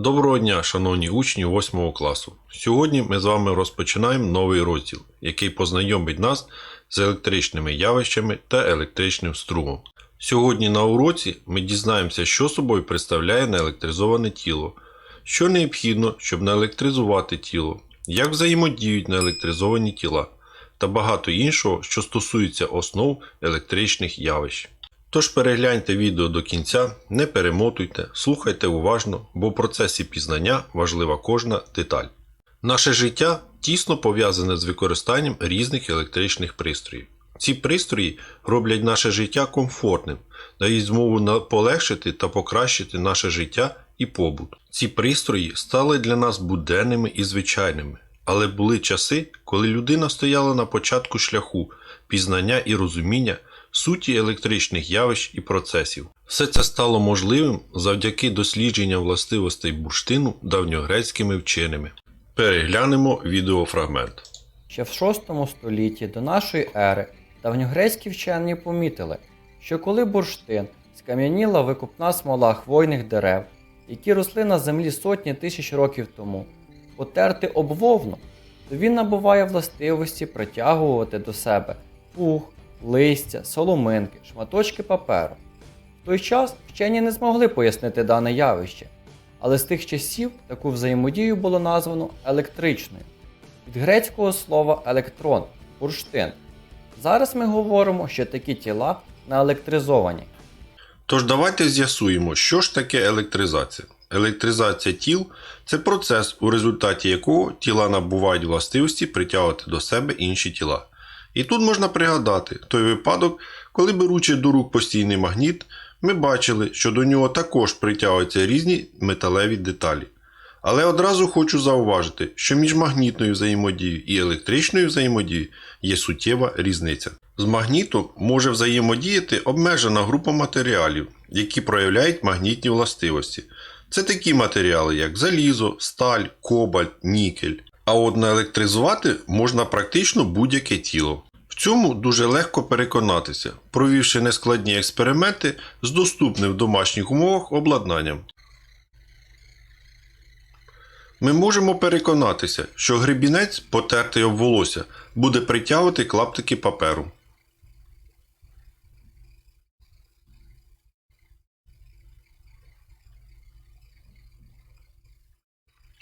Доброго дня, шановні учні 8 класу. Сьогодні ми з вами розпочинаємо новий розділ, який познайомить нас з електричними явищами та електричним струмом. Сьогодні на уроці ми дізнаємося, що собою представляє неелектризоване тіло, що необхідно, щоб наелектризувати тіло, як взаємодіють неелектризовані тіла та багато іншого, що стосується основ електричних явищ. Тож перегляньте відео до кінця, не перемотуйте, слухайте уважно, бо в процесі пізнання важлива кожна деталь. Наше життя тісно пов'язане з використанням різних електричних пристроїв. Ці пристрої роблять наше життя комфортним, дають змогу полегшити та покращити наше життя і побут. Ці пристрої стали для нас буденними і звичайними, але були часи, коли людина стояла на початку шляху пізнання і розуміння суті електричних явищ і процесів. Все це стало можливим завдяки дослідженням властивостей бурштину давньогрецькими вченими. Переглянемо відеофрагмент. Ще в VI столітті до нашої ери давньогрецькі вчені помітили, що коли бурштин скам'яніла викупна смола хвойних дерев, які росли на землі сотні тисяч років тому, потерти об вовну, то він набуває властивості притягувати до себе пух, листя, соломинки, шматочки паперу. В той час вчені не змогли пояснити дане явище, але з тих часів таку взаємодію було названо електричною від грецького слова електрон, бурштин. Зараз ми говоримо, що такі тіла наелектризовані. Тож давайте з'ясуємо, що ж таке електризація. Електризація тіл це процес, у результаті якого тіла набувають властивості притягувати до себе інші тіла. І тут можна пригадати той випадок, коли беручи до рук постійний магніт, ми бачили, що до нього також притягуються різні металеві деталі. Але одразу хочу зауважити, що між магнітною взаємодією і електричною взаємодією є суттєва різниця. З магнітом може взаємодіяти обмежена група матеріалів, які проявляють магнітні властивості. Це такі матеріали, як залізо, сталь, кобальт, нікель. А от наелектризувати можна практично будь-яке тіло. Цьому дуже легко переконатися, провівши нескладні експерименти з доступним в домашніх умовах обладнанням. Ми можемо переконатися, що гребінець, потертий об волосся, буде притягувати клаптики паперу.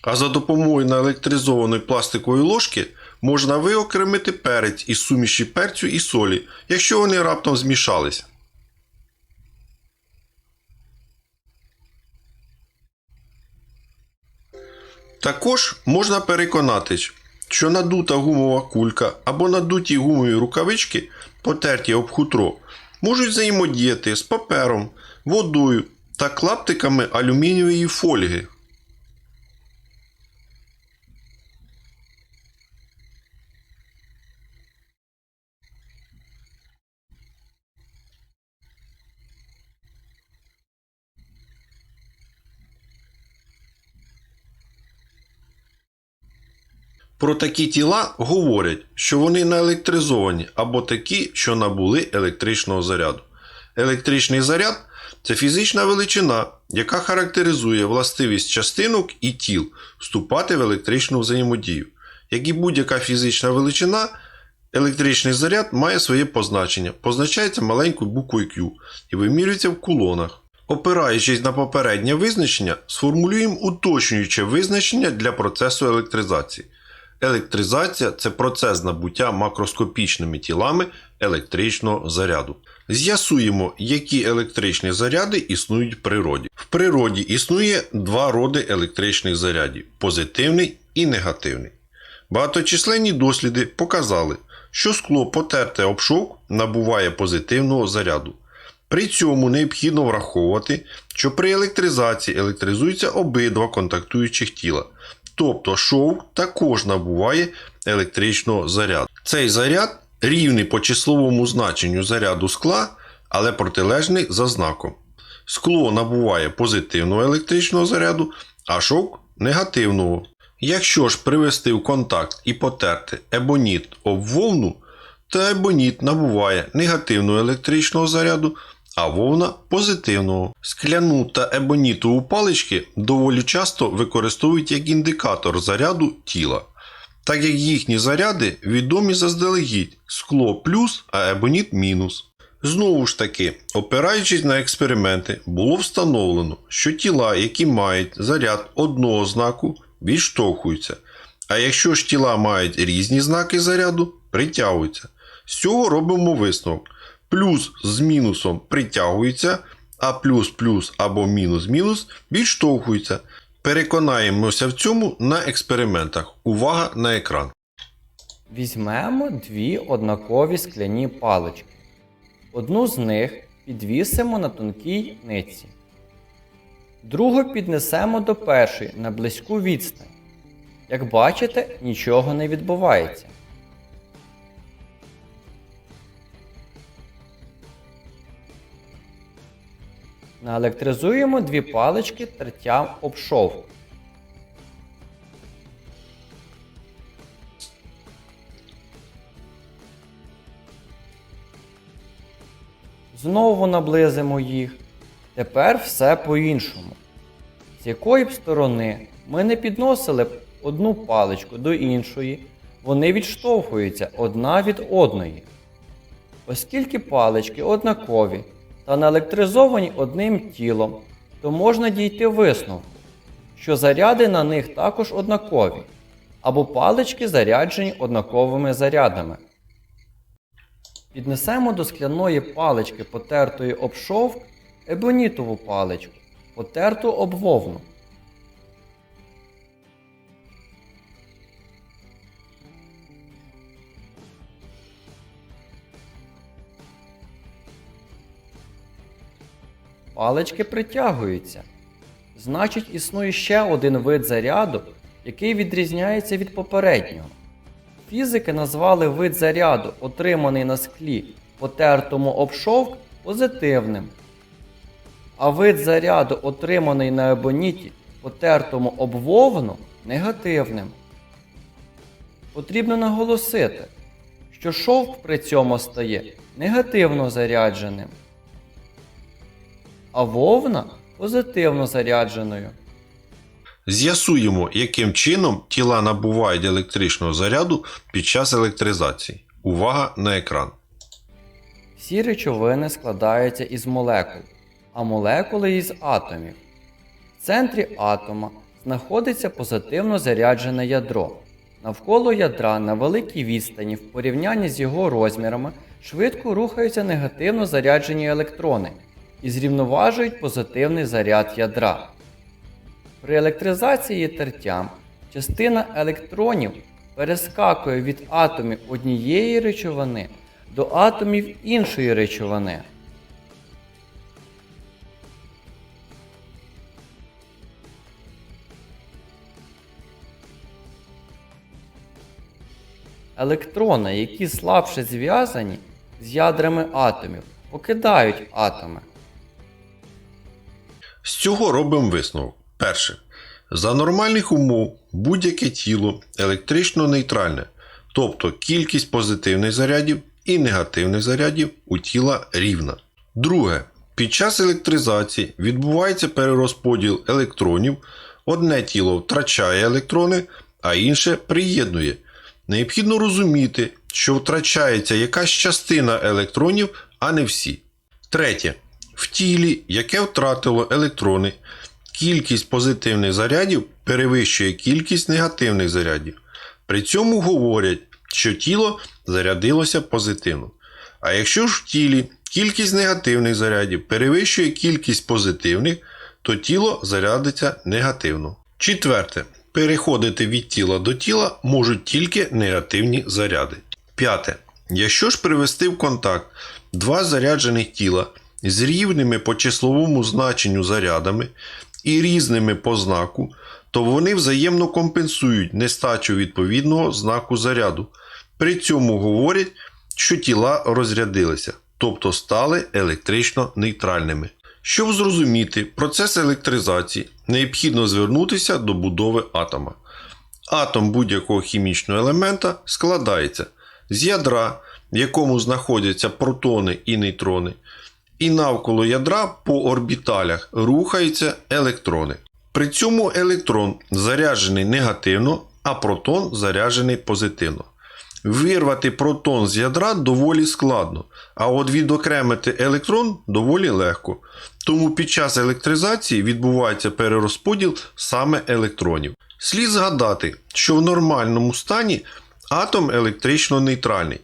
А за допомогою наелектризованої пластикової ложки можна виокремити перець із суміші перцю і солі, якщо вони раптом змішались. Також можна переконатись, що надута гумова кулька або надуті гумові рукавички, потерті об хутро, можуть взаємодіяти з папером, водою та клаптиками алюмінієвої фольги. Про такі тіла говорять, що вони наелектризовані або такі, що набули електричного заряду. Електричний заряд це фізична величина, яка характеризує властивість частинок і тіл вступати в електричну взаємодію. Як і будь-яка фізична величина, електричний заряд має своє позначення, позначається маленькою буквою Q і вимірюється в кулонах. Опираючись на попереднє визначення, сформулюємо уточнююче визначення для процесу електризації. Електризація це процес набуття макроскопічними тілами електричного заряду. З'ясуємо, які електричні заряди існують в природі. В природі існує два роди електричних зарядів позитивний і негативний. Багаточисленні досліди показали, що скло потерте об шовк набуває позитивного заряду. При цьому необхідно враховувати, що при електризації електризуються обидва контактуючих тіла. Тобто шовк також набуває електричного заряду. Цей заряд рівний по числовому значенню заряду скла, але протилежний за знаком. Скло набуває позитивного електричного заряду, а шовк негативного. Якщо ж привести в контакт і потерти ебоніт об вовну, то ебоніт набуває негативного електричного заряду, а вовна позитивного. Скляну та ебонітову палички доволі часто використовують як індикатор заряду тіла, так як їхні заряди відомі заздалегідь скло плюс, а ебоніт мінус. Знову ж таки, опираючись на експерименти, було встановлено, що тіла, які мають заряд одного знаку, відштовхуються, а якщо ж тіла мають різні знаки заряду, притягуються. З цього робимо висновок. Плюс з мінусом притягуються, а плюс-плюс або мінус-мінус відштовхуються. Переконаємося в цьому на експериментах. Увага на екран. Візьмемо дві однакові скляні палички. Одну з них підвісимо на тонкій нитці. Другу піднесемо до першої на близьку відстань. Як бачите, нічого не відбувається. Наелектризуємо дві палички тертям об шовк. Знову наблизимо їх. Тепер все по-іншому. З якої б сторони ми не підносили б одну паличку до іншої, вони відштовхуються одна від одної. Оскільки палички однакові та наелектризовані одним тілом, то можна дійти висновку, що заряди на них також однакові, або палички заряджені однаковими зарядами. Піднесемо до скляної палички, потертої об шовк, ебонітову паличку, потерту об вовну. Палички притягуються. Значить, існує ще один вид заряду, який відрізняється від попереднього. Фізики назвали вид заряду, отриманий на склі, потертому об шовк, позитивним. А вид заряду, отриманий на ебоніті, потертому об вовну, негативним. Потрібно наголосити, що шовк при цьому стає негативно зарядженим, а вовна позитивно зарядженою. З'ясуємо, яким чином тіла набувають електричного заряду під час електризації. Увага на екран. Всі речовини складаються із молекул, а молекули із атомів. В центрі атома знаходиться позитивно заряджене ядро. Навколо ядра на великій відстані в порівнянні з його розмірами швидко рухаються негативно заряджені електрони і зрівноважують позитивний заряд ядра. При електризації тертям частина електронів перескакує від атомів однієї речовини до атомів іншої речовини. Електрони, які слабше зв'язані з ядрами атомів, покидають атоми. З цього робимо висновок. Перше. За нормальних умов будь-яке тіло електрично нейтральне, тобто кількість позитивних зарядів і негативних зарядів у тіла рівна. Друге. Під час електризації відбувається перерозподіл електронів. Одне тіло втрачає електрони, а інше приєднує. Необхідно розуміти, що втрачається якась частина електронів, а не всі. Третє. В тілі, яке втратило електрони, кількість позитивних зарядів перевищує кількість негативних зарядів. При цьому говорять, що тіло зарядилося позитивно. А якщо ж в тілі кількість негативних зарядів перевищує кількість позитивних, то тіло зарядиться негативно. Четверте. Переходити від тіла до тіла можуть тільки негативні заряди. П'яте. Якщо ж привести в контакт два заряджених тіла з рівними по числовому значенню зарядами і різними по знаку, то вони взаємно компенсують нестачу відповідного знаку заряду. При цьому говорять, що тіла розрядилися, тобто стали електрично нейтральними. Щоб зрозуміти процес електризації, необхідно звернутися до будови атома. Атом будь-якого хімічного елемента складається з ядра, в якому знаходяться протони і нейтрони, і навколо ядра по орбіталях рухаються електрони. При цьому електрон заряджений негативно, а протон заряджений позитивно. Вирвати протон з ядра доволі складно, а от відокремити електрон доволі легко. Тому під час електризації відбувається перерозподіл саме електронів. Слід згадати, що в нормальному стані атом електрично нейтральний,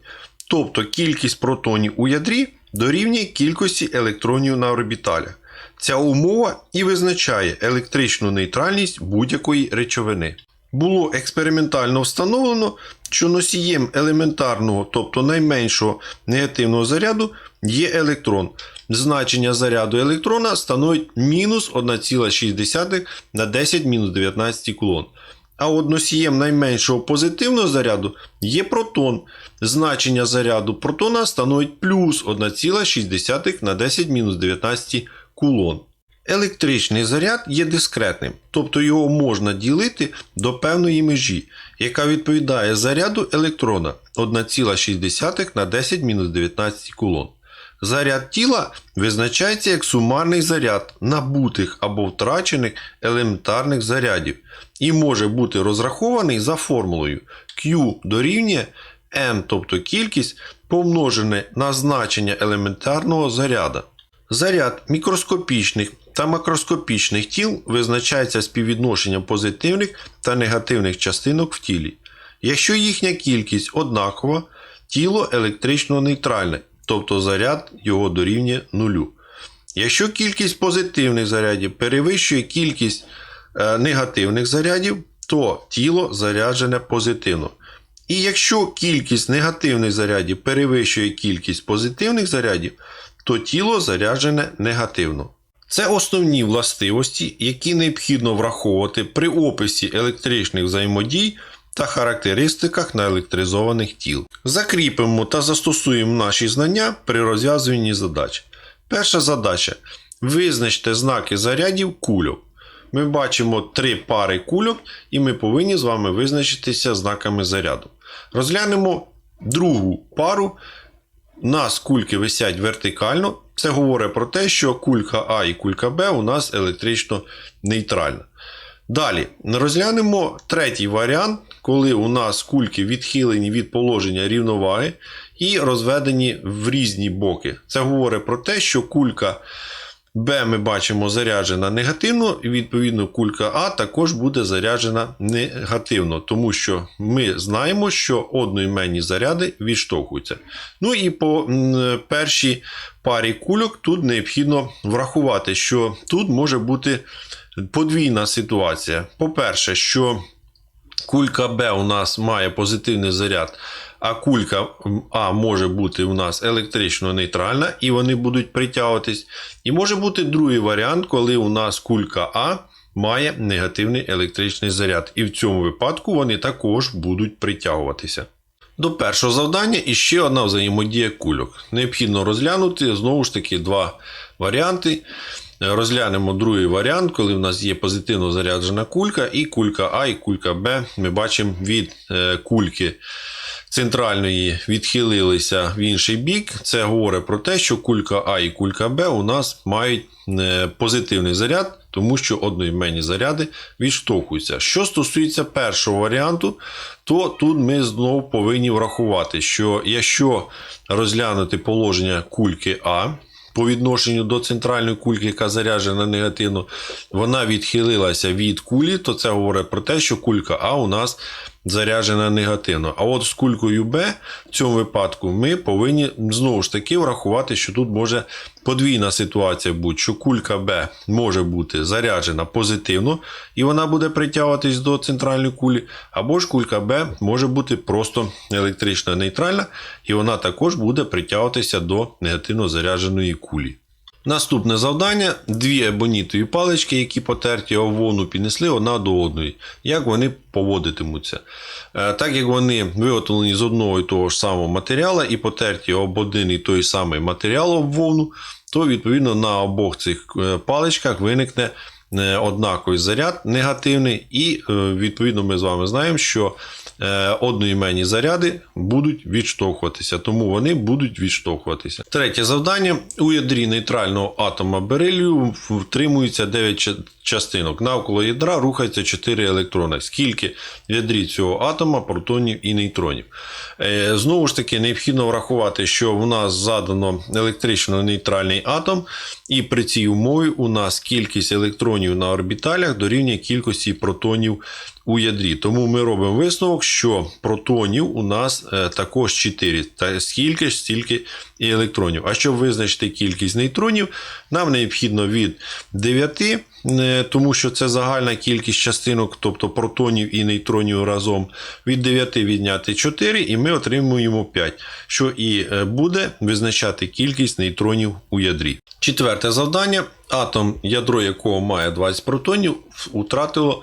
тобто кількість протонів у ядрі дорівнює кількості електронів на орбіталях. Ця умова і визначає електричну нейтральність будь-якої речовини. Було експериментально встановлено, що носієм елементарного, тобто найменшого негативного заряду є електрон. Значення заряду електрона становить мінус 1,6 на 10-19 кулон. А от носієм найменшого позитивного заряду є протон. Значення заряду протона становить плюс 1,6 на 10 мінус 19 кулон. Електричний заряд є дискретним, тобто його можна ділити до певної межі, яка відповідає заряду електрона 1,6 на 10 мінус 19 кулон. Заряд тіла визначається як сумарний заряд набутих або втрачених елементарних зарядів і може бути розрахований за формулою Q дорівнює n, тобто кількість помножене на значення елементарного заряда. Заряд мікроскопічних та макроскопічних тіл визначається співвідношенням позитивних та негативних частинок в тілі. Якщо їхня кількість однакова, тіло електрично нейтральне, тобто заряд його дорівнює нулю. Якщо кількість позитивних зарядів перевищує кількість е, негативних зарядів, то тіло заряджене позитивно. І якщо кількість негативних зарядів перевищує кількість позитивних зарядів, то тіло заряджене негативно. Це основні властивості, які необхідно враховувати при описі електричних взаємодій та характеристиках наелектризованих тіл. Закріпимо та застосуємо наші знання при розв'язуванні задач. Перша задача: визначте знаки зарядів кульок. Ми бачимо три пари кульок, і ми повинні з вами визначитися знаками заряду. Розглянемо другу пару. У нас кульки висять вертикально. Це говорить про те, що кулька А і кулька Б у нас електрично нейтральна. Далі розглянемо третій варіант, коли у нас кульки відхилені від положення рівноваги і розведені в різні боки. Це говорить про те, що кулька Б ми бачимо заряджена негативно, і відповідно кулька А також буде заряджена негативно, тому що ми знаємо, що одноіменні заряди відштовхуються. Ну і по першій парі кульок тут необхідно врахувати, що тут може бути подвійна ситуація. По-перше, що кулька Б у нас має позитивний заряд, а кулька А може бути у нас електрично нейтральна, і вони будуть притягуватись. І може бути другий варіант, коли у нас кулька А має негативний електричний заряд. І в цьому випадку вони також будуть притягуватися. До першого завдання іще одна взаємодія кульок. Необхідно розглянути знову ж таки два варіанти. Розглянемо другий варіант, коли в нас є позитивно заряджена кулька, і кулька А, і кулька Б. Ми бачимо від е, кульки центральної відхилилися в інший бік. Це говорить про те, що кулька А і кулька Б у нас мають е, позитивний заряд, тому що одноіменні заряди відштовхуються. Що стосується першого варіанту, то тут ми знову повинні врахувати, що якщо розглянути положення кульки А. По відношенню до центральної кульки, яка заряджена негативно, вона відхилилася від кулі, то це говорить про те, що кулька А у нас заряджена негативно. А от з кулькою Б в цьому випадку ми повинні знову ж таки врахувати, що тут може подвійна ситуація бути, що кулька Б може бути заряджена позитивно, і вона буде притягуватись до центральної кулі, або ж кулька Б може бути просто електрично нейтральна, і вона також буде притягуватися до негативно зарядженої кулі. Наступне завдання: дві ебонітові палички, які потерті овону піднесли одна до одної. Як вони поводитимуться? Е, Так як вони виготовлені з одного і того ж самого матеріалу і потерті об один і той самий матеріал об вовну, то відповідно на обох цих е, паличках виникне е, однаковий заряд негативний, і відповідно ми з вами знаємо, що одноіменні заряди будуть відштовхуватися, тому вони будуть відштовхуватися. Третє завдання: у ядрі нейтрального атома берилію втримується 9 частинок. Навколо ядра рухається 4 електрони. Скільки в ядрі цього атома протонів і нейтронів? Е, Знову ж таки, необхідно врахувати, що в нас задано електрично нейтральний атом, і при цій умові у нас кількість електронів на орбіталях дорівнює кількості протонів у ядрі. Тому ми робимо висновок, що протонів у нас е, також 4. Та скільки ж, стільки і електронів. А щоб визначити кількість нейтронів, нам необхідно від 9, е, тому що це загальна кількість частинок, тобто протонів і нейтронів разом. Від 9 відняти 4, і ми отримуємо 5, що і е, буде визначати кількість нейтронів у ядрі. Четверте завдання: атом, ядро якого має 20 протонів, втратило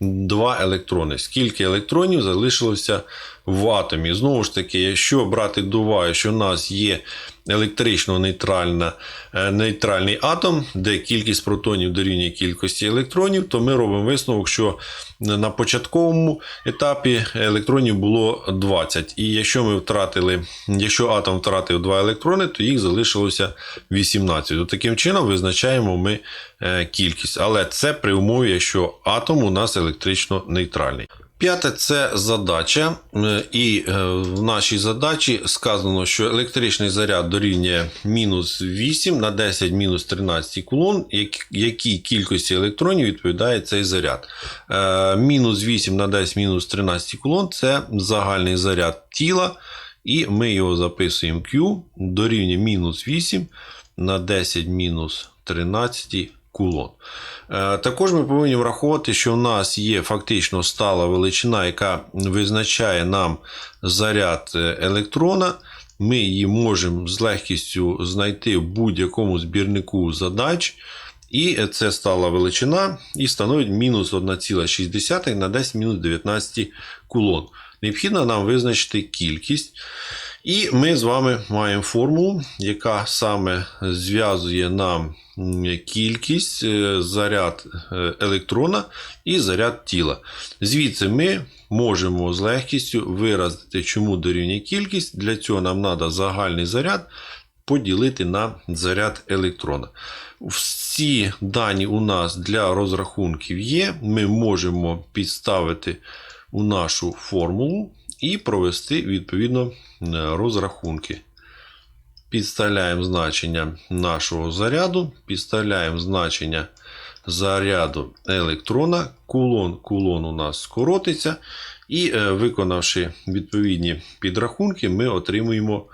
2 електрони. Скільки електронів залишилося в атомі? Знову ж таки, якщо брати до уваги, що в нас є електрично нейтральна, е, атом, де кількість протонів дорівнює кількості електронів, то ми робимо висновок, що на початковому етапі електронів було 20. І якщо ми втратили, якщо атом втратив 2 електрони, то їх залишилося 18. От таким чином визначаємо ми е, кількість. Але це при умові, що атом у нас електрично нейтральний. П'яте це задача. Е, І е, в нашій задачі сказано, що електричний заряд дорівнює мінус 8 на 10 мінус 13 кулон, якій кількості електронів відповідає цей заряд. Е, Мінус 8 на 10 мінус 13 кулон це загальний заряд тіла, і ми його записуємо Q дорівнює мінус 8 на 10 мінус 13 кулон. Е, Також ми повинні враховувати, що в нас є фактично стала величина, яка визначає нам заряд е, електрона. Ми її можемо з легкістю знайти в будь-якому збірнику задач. І це стала величина і становить мінус 1,6 на 10 мінус 19 кулон. Необхідно нам визначити кількість. І ми з вами маємо формулу, яка саме зв'язує нам кількість, е, заряд е, електрона і заряд тіла. Звідси ми можемо з легкістю виразити, чому дорівнює кількість. Для цього нам треба загальний заряд поділити на заряд електрона. Всі дані у нас для розрахунків є. Ми можемо підставити у нашу формулу і провести відповідно е, розрахунки. Підставляємо значення нашого заряду, підставляємо значення заряду електрона, кулон, кулон у нас скоротиться. І е, виконавши відповідні підрахунки, ми отримуємо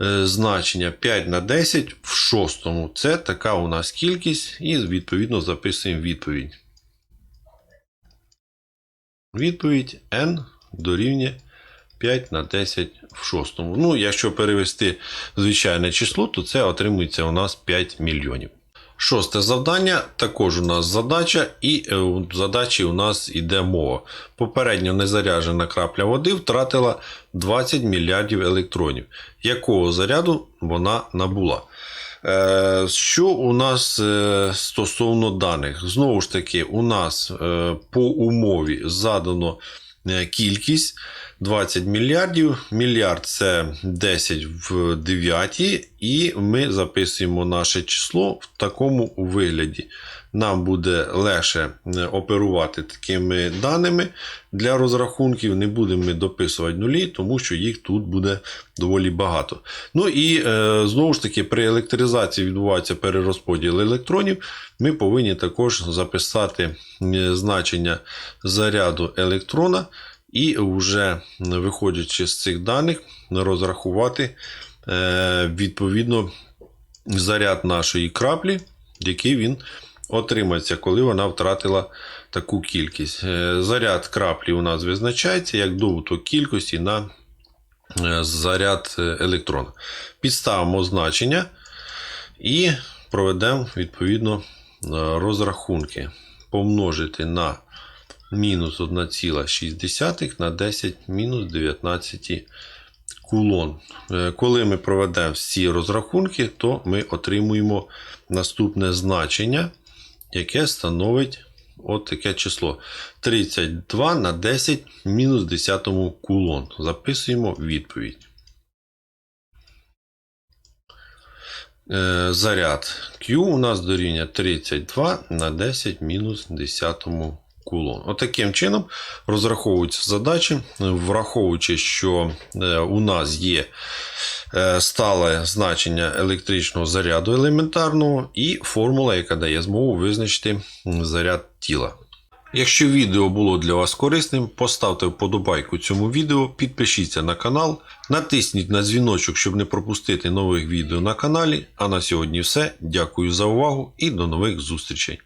е, значення 5 на 10 в шостому. Це така у нас кількість, і відповідно записуємо відповідь. Відповідь n дорівнює 5 на 10 в шостому. Ну, якщо перевести звичайне число, то це отримується у нас 5 мільйонів. Шосте завдання також у нас задача, і е, в задачі у нас іде мова. Попередньо незаряджена крапля води втратила 20 мільярдів електронів. Якого заряду вона набула? Е, Що у нас е, стосовно даних? Знову ж таки, у нас е, по умові задано е, кількість 20 мільярдів. Мільярд це 10 в 9, і ми записуємо наше число в такому вигляді. Нам буде легше е, оперувати такими даними для розрахунків. Не будемо ми дописувати нулі, тому що їх тут буде доволі багато. Ну і е, знову ж таки, при електризації відбувається перерозподіл електронів. Ми повинні також записати е, значення заряду електрона. І вже виходячи з цих даних, розрахувати відповідно заряд нашої краплі, який він отримається, коли вона втратила таку кількість. Е, Заряд краплі у нас визначається як добуток кількості на е, заряд е, електрона. Підставимо значення і проведемо відповідно е, розрахунки. Помножити на мінус 1,6 на 10 мінус 19 кулон. Е, Коли ми проведемо всі розрахунки, то ми отримуємо наступне значення, яке становить от таке число. 32 на 10 мінус 10 кулон. Записуємо відповідь. Е, заряд Q у нас дорівнює 32 на 10 мінус 10 кулон. Отаким чином розраховуються задачі, враховуючи, що е, у нас є е, стале значення електричного заряду елементарного і формула, яка дає змогу визначити заряд тіла. Якщо відео було для вас корисним, поставте вподобайку цьому відео, підпишіться на канал, натисніть на дзвіночок, щоб не пропустити нових відео на каналі. А на сьогодні все. Дякую за увагу і до нових зустрічей.